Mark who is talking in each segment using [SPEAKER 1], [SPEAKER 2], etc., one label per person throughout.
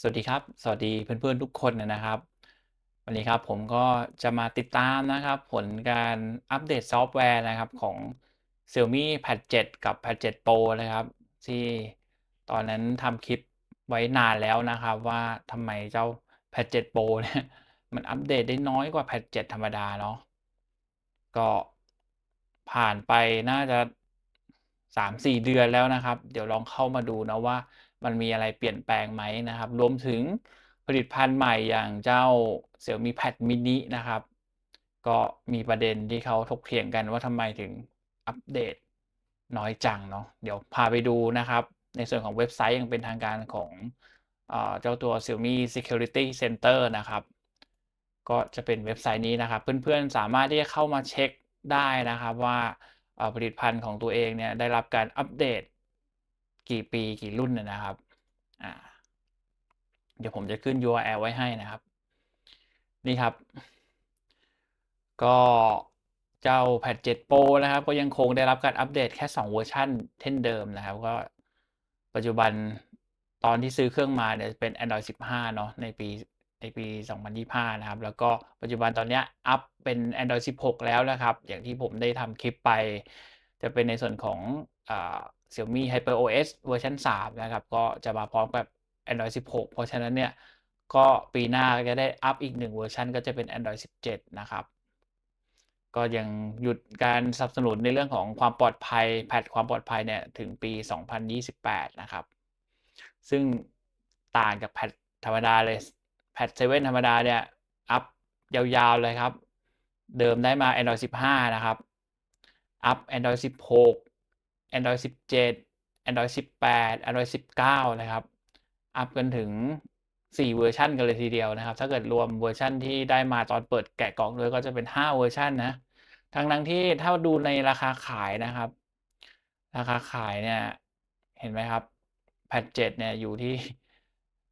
[SPEAKER 1] สวัสดีครับ สวัสดีเพื่อนๆทุกคนนะครับ วันนี้ครับผมก็จะมาติดตามนะครับ ผลการอัปเดตซอฟต์แวร์นะครับของ Xiaomi Pad 7 กับ Pad 7 Pro นะครับ ที่ตอนนั้นทำคลิปไว้นานแล้วนะครับ ว่าทำไมเจ้า Pad 7 Pro เนี่ยมันอัปเดตได้น้อยกว่า Pad 7 ธรรมดาเนาะก็ผ่านไปน่าจะ 3-4 เดือนแล้วนะครับ เดี๋ยวลองเข้ามาดูนะว่า มันมีอะไรเปลี่ยนแปลงไหมนะครับ รวมถึงผลิตภัณฑ์ใหม่อย่างเจ้า Xiaomi Pad mini นะครับ ก็มีประเด็นที่เขาถกเถียงกันว่าทำไมถึงอัปเดตน้อยจังเนาะเดี๋ยวพาไปดูนะครับ ในส่วนของเว็บไซต์อย่างเป็นทางการของเจ้าตัว Xiaomi Security Center นะครับ ก็จะเป็นเว็บไซต์นี้นะครับ เพื่อนๆสามารถที่จะเข้ามาเช็คได้นะครับว่าผลิตภัณฑ์ของตัวเองเนี่ยได้รับการอัปเดต กี่ปีกี่รุ่นน่ะนะครับอ่าเดี๋ยวผมจะขึ้น URL ไว้ให้นะครับ นี่ครับ ก็เจ้า Pad 7 Pro นะครับ ก็ยังคงได้รับการอัปเดตแค่ 2 เวอร์ชันเช่นเดิมนะครับ ก็ปัจจุบันตอนที่ซื้อเครื่องมาเนี่ยเป็น Android 15 เนาะในปีในปี 2025 นะครับ แล้วก็ปัจจุบันตอนเนี้ยอัปเป็น Android 16 แล้วนะครับ อย่างที่ผมได้ทำคลิปไป จะเป็นในส่วนของอ Xiaomi HyperOS เวอร์ชัน3 นะครับ ก็จะมาพร้อมกับ Android 16 เพราะฉะนั้นเนี่ย ก็ปีหน้าก็จะได้อัปอีก 1 เวอร์ชันก็จะเป็น Android 17 นะครับ ก็ยังหยุดการสนับสนุนในเรื่องของความปลอดภัย แพทความปลอดภัยเนี่ย ถึงปี 2028 นะครับ ซึ่งต่างจากแพทธรรมดาเลย แพท7ธรรมดาเนี่ย อัปยาวๆเลยครับ เดิมได้มา Android 15 นะครับ อัป Android 16 Android 17 Android 18 Android 19 นะครับ อัปกันถึง 4 เวอร์ชันกันเลยทีเดียวนะครับ ถ้าเกิดรวมเวอร์ชันที่ได้มาตอนเปิดแกะกล่องด้วยก็จะเป็น 5 เวอร์ชันนะ ทั้งๆที่ถ้าดูในราคาขายนะครับ ราคาขายเนี่ย เห็นไหมครับ Pad 7เนี่ยอยู่ที่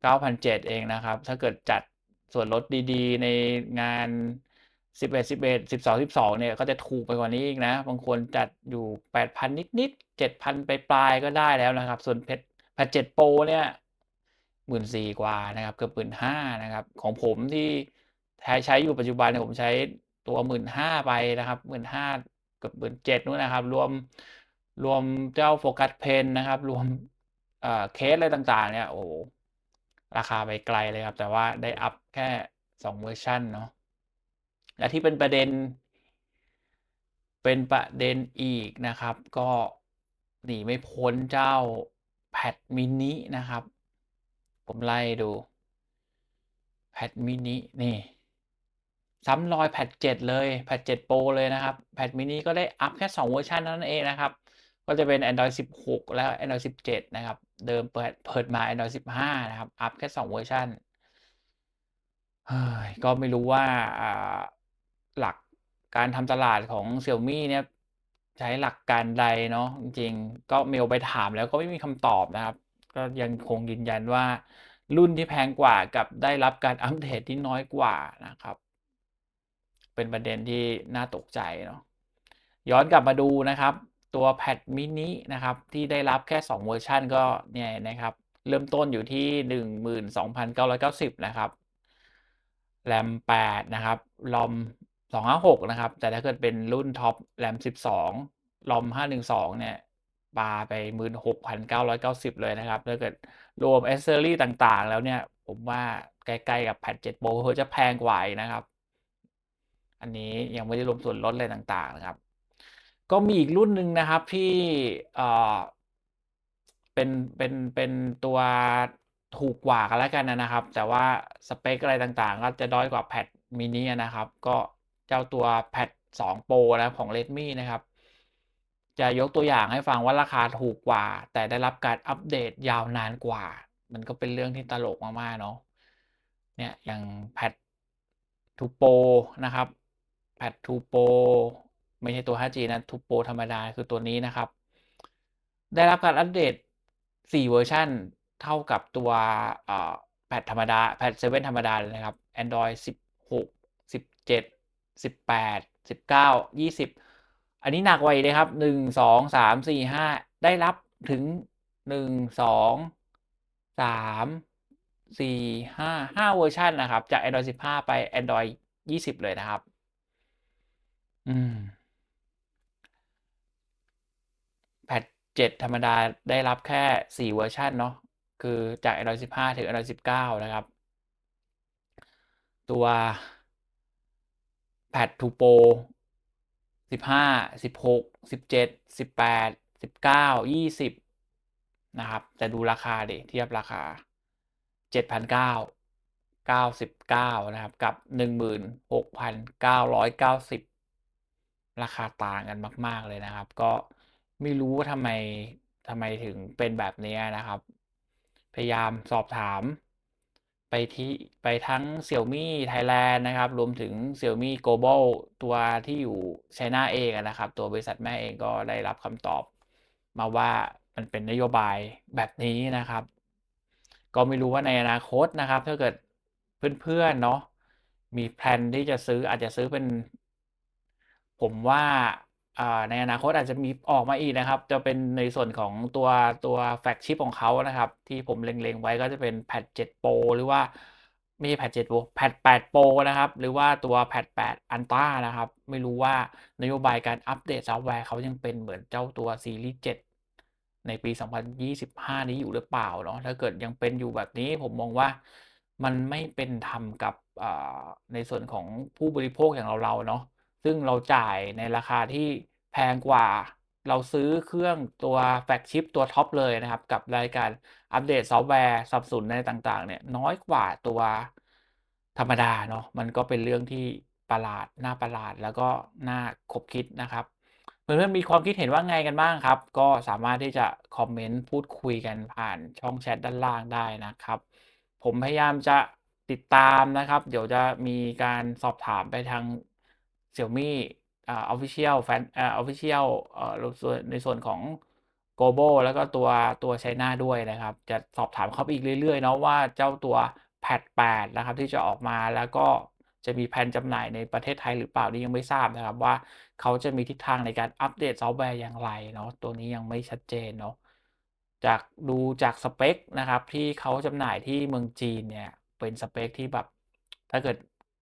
[SPEAKER 1] 9,700 เองนะครับ ถ้าเกิดจัดส่วนลดดีๆ ในงาน 11 11 12 12เอ็ดสิบสองสิบสองเนี่ยก็จะถูกไปกว่านี้อีกนะ บางคนจัดอยู่8,000นิดๆ7,000ปปลายก็ได้แล้วนะครับ ส่วนเพชร Pad 7 Pro เนี่ย14,000กว่านะครับ เกือบ15,000นะครับ ของผมที่ใช้อยู่ปัจจุบันเนี่ยผมใช้ตัว15,000ไปนะครับ15,000เกือบ17,000นู่นนะครับ รวมรวมเจ้าโฟกัสเพนนะครับ รวมเอ่อเคสอะไรต่างๆ เนี่ยโอ้ราคาไปไกลเลยครับ แต่ว่าได้อัปแค่2เวอร์ชันเนาะ และที่เป็นประเด็น เป็นประเด็นอีกนะครับ ก็หนีไม่พ้นเจ้า Pad mini นะครับ ผมไล่ดู Pad mini นี่ซ้ำรอย Pad 7เลย Pad 7 Pro เลยนะครับ Pad mini ก็ได้อัปแค่ 2 เวอร์ชันนั้นเองนะครับ ก็จะเป็น Android 16 และ Android 17 นะครับ เดิมเปิดเปิดมา Android 15 นะครับ อัปแค่ 2 เวอร์ชันก็ไม่รู้ว่าอ่า หลักการทำตลาดของ Xiaomi เนี่ยใช้หลักการใดเนาะจริงๆก็เมลไปถามแล้วก็ไม่มีคำตอบนะครับ ก็ยังคงยืนยันว่ารุ่นที่แพงกว่ากับได้รับการอัปเดตที่น้อยกว่านะครับ เป็นประเด็นที่น่าตกใจเนาะย้อนกลับมาดูนะครับ ตัว Pad mini นะครับ ที่ได้รับแค่ 2 เวอร์ชันก็เนี่ยนะครับ เริ่มต้นอยู่ที่ 12,990 นะครับ RAM 8นะครับ ROM 256 นะครับ แต่ถ้าเกิดเป็นรุ่นท็อป RAM 12 ROM 512 เนี่ยปาไป 16,990 เลยนะครับ ถ้าเกิดรวมแอเซอรี่ต่างๆ แล้วเนี่ย ผมว่าใกล้ๆกับ Pad 7 Pro เผลอๆจะแพงกว่านะครับ อันนี้ยังไม่ได้รวมส่วนลดอะไรต่างๆ นะครับ ก็มีอีกรุ่นหนึ่งนะครับที่เอ่อเป็นเป็นเป็นตัวถูกกว่ากันแล้วกันนะครับ แต่ว่าสเปกอะไรต่างๆ ก็จะด้อยกว่า Pad mini อะนะครับ ก็ จ้าตัว Pad 2 Pro นะครับของ Redmi นะครับ จะยกตัวอย่างให้ฟังว่าราคาถูกกว่า แต่ได้รับการอัปเดตยาวนานกว่า มันก็เป็นเรื่องที่ตลกมากๆเนาะเนี่ยอย่าง Pad 2 Pro นะครับ Pad 2 Pro ไม่ใช่ตัว 5G นะ2 Pro ธรรมดาคือตัวนี้นะครับ ได้รับการอัปเดต 4 เวอร์ชันเท่ากับตัวเอ่อ Pad ธรรมดา Pad 7ธรรมดาเลยนะครับ Android 16 17 18 19 20 อันนี้หนักกว่าอีกนะครับ 1 2 3 4 5 ได้รับถึง 1 2 3 4 5 5 เวอร์ชันนะครับ จาก Android 15 ไป Android 20 เลยนะครับ อืมแพตช์7ธรรมดาได้รับแค่ 4 เวอร์ชันเนาะคือจาก Android 15 ถึง Android 19 นะครับ ตัว แพดทูโปสิบห้าสิบหกสิบเจ็ดสิบแปดสิบเก้ายี่สิบนะครับ แต่ดูราคาดิเทียบราคาเจ็ดพันเก้าเก้าสิบเก้านะครับกับหนึ่งหมื่นหกพันเก้าร้อยเก้าสิบราคาต่างกันมาก ๆ เลยนะครับ ก็ไม่รู้ว่าทำไมทำไมถึงเป็นแบบนี้นะครับ พยายามสอบถาม ไปที่ไปทั้ง Xiaomi Thailand นะครับ รวมถึง Xiaomi Global ตัวที่อยู่ไชน่าเองนะครับ ตัวบริษัทแม่เองก็ได้รับคำตอบมาว่ามันเป็นนโยบายแบบนี้นะครับ ก็ไม่รู้ว่าในอนาคตนะครับ ถ้าเกิดเพื่อนๆเนาะมีแพลนที่จะซื้ออาจจะซื้อเป็น ผมว่า ในอนาคตอาจจะมีออกมาอีกนะครับ จะเป็นในส่วนของตัวตัวแฟลกชิปของเขานะครับ ที่ผมเล็งๆไว้ก็จะเป็นแพตช์7 Pro หรือว่าไม่ใช่แพตช์7 Pro แพตช์8 Pro นะครับ หรือว่าตัวแพตช์8 Ultra นะครับ ไม่รู้ว่านโยบายการอัปเดตซอฟต์แวร์เขายังเป็นเหมือนเจ้าตัวซีรีส์7 ในปี 2025 นี้อยู่หรือเปล่าเนาะถ้าเกิดยังเป็นอยู่แบบนี้ผมมองว่ามันไม่เป็นธรรมกับในส่วนของผู้บริโภคอย่างเราๆเนาะ ซึ่งเราจ่ายในราคาที่แพงกว่า เราซื้อเครื่องตัวแฟกชิปตัวท็อปเลยนะครับ กับรายการอัปเดตซอฟต์แวร์สับสนุนอะไรต่างๆ เนี่ยน้อยกว่าตัวธรรมดาเนาะมันก็เป็นเรื่องที่ประหลาดน่าประหลาดแล้วก็น่าขบคิดนะครับเพื่อนๆมีความคิดเห็นว่าไงกันบ้างครับ?ก็สามารถที่จะคอมเมนต์พูดคุยกันผ่านช่องแชตด้านล่างได้นะครับ ผมพยายามจะติดตามนะครับ เดี๋ยวจะมีการสอบถามไปทาง Xiaomi อ่า Official แฟนอ่า Official เอ่อส่วนในส่วนของ Global แล้วก็ตัวตัวไชน่าด้วยนะครับ จะสอบถามเขาอีกเรื่อยๆเนาะว่าเจ้าตัวแพตช์8นะครับที่จะออกมาแล้วก็จะมีแพลนจำหน่ายในประเทศไทยหรือเปล่านี่ยังไม่ทราบนะครับว่าเขาจะมีทิศทางในการอัปเดตซอฟต์แวร์อย่างไรเนาะตัวนี้ยังไม่ชัดเจนเนาะจากดูจากสเปกนะครับที่เขาจำหน่ายที่เมืองจีนเนี่ยเป็นสเปกที่แบบถ้าเกิด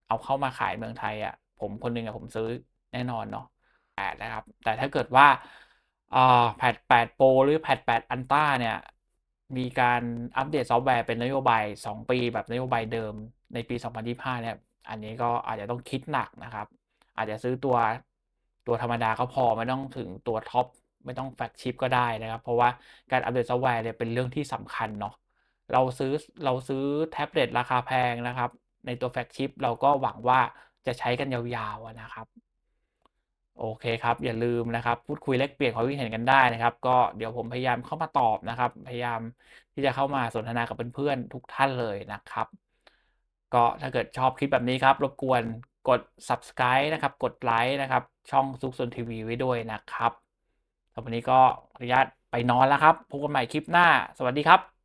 [SPEAKER 1] เอาเข้ามาขายเมืองไทยอะ ผมคนหนึ่งอะผมซื้อแน่นอนเนาะ8นะครับ แต่ถ้าเกิดว่าอ่าแพตช์8 Pro หรือแพตช์8 Ultra เนี่ย มีการอัปเดตซอฟต์แวร์เป็นนโยบาย 2 ปีแบบนโยบายเดิมในปี 2025 เนี่ย อันนี้ก็อาจจะต้องคิดหนักนะครับ อาจจะซื้อตัวตัวธรรมดาก็พอไม่ต้องถึงตัวท็อปไม่ต้องแฟลกชิปก็ได้นะครับ เพราะว่าการอัปเดตซอฟต์แวร์เนี่ยเป็นเรื่องที่สำคัญเนาะเราซื้อเราซื้อแท็บเล็ตราคาแพงนะครับ ในตัวแฟลกชิปเราก็หวังว่า จะใช้กันยาวๆนะครับ โอเคครับ อย่าลืมนะครับ พูดคุยแลกเปลี่ยนความคิดเห็นกันได้นะครับ ก็เดี๋ยวผมพยายามเข้ามาตอบนะครับ พยายามที่จะเข้ามาสนทนากับเพื่อนๆทุกท่านเลยนะครับ ก็ถ้าเกิดชอบคลิปแบบนี้ครับ รบกวนกด Subscribe นะครับ กดไลก์นะครับ ช่อง Zuxon TV ไว้ด้วยนะครับสำหรับวันนี้ก็ขออนุญาตไปนอนแล้วครับพบกันใหม่คลิปหน้า สวัสดีครับ